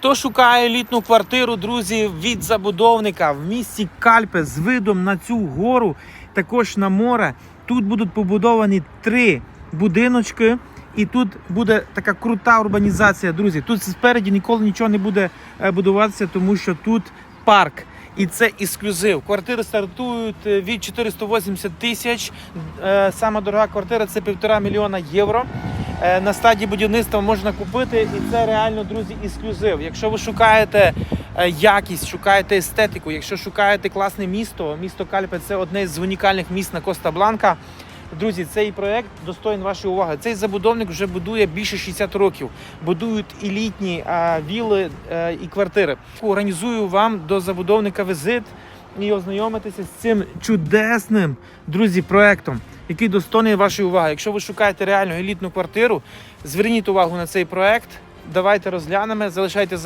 Хто шукає елітну квартиру, друзі, від забудовника в місті Кальпе з видом на цю гору, також на море. Тут будуть побудовані три будиночки, і тут буде така крута урбанізація. Друзі, тут спереді ніколи нічого не буде е, будуватися, тому що тут парк. І це ексклюзив. Квартири стартують е, від 480 тисяч. Е, Сама дорога квартира це півтора мільйона євро. Е, На стадії будівництва можна купити, і це реально, друзі, ексклюзив. Якщо ви шукаєте е, якість, шукаєте естетику, якщо шукаєте класне місто, місто Кальпе це одне з унікальних міст на Коста Бланка. Друзі, цей проект достоїн вашої уваги. Цей забудовник вже будує більше 60 років. Будують і літні а, віли е, і квартири. Організую вам до забудовника візит і ознайомитися з цим чудесним друзі проектом, який достойний вашої уваги. Якщо ви шукаєте реальну елітну квартиру, зверніть увагу на цей проект. Давайте розглянемо, залишайте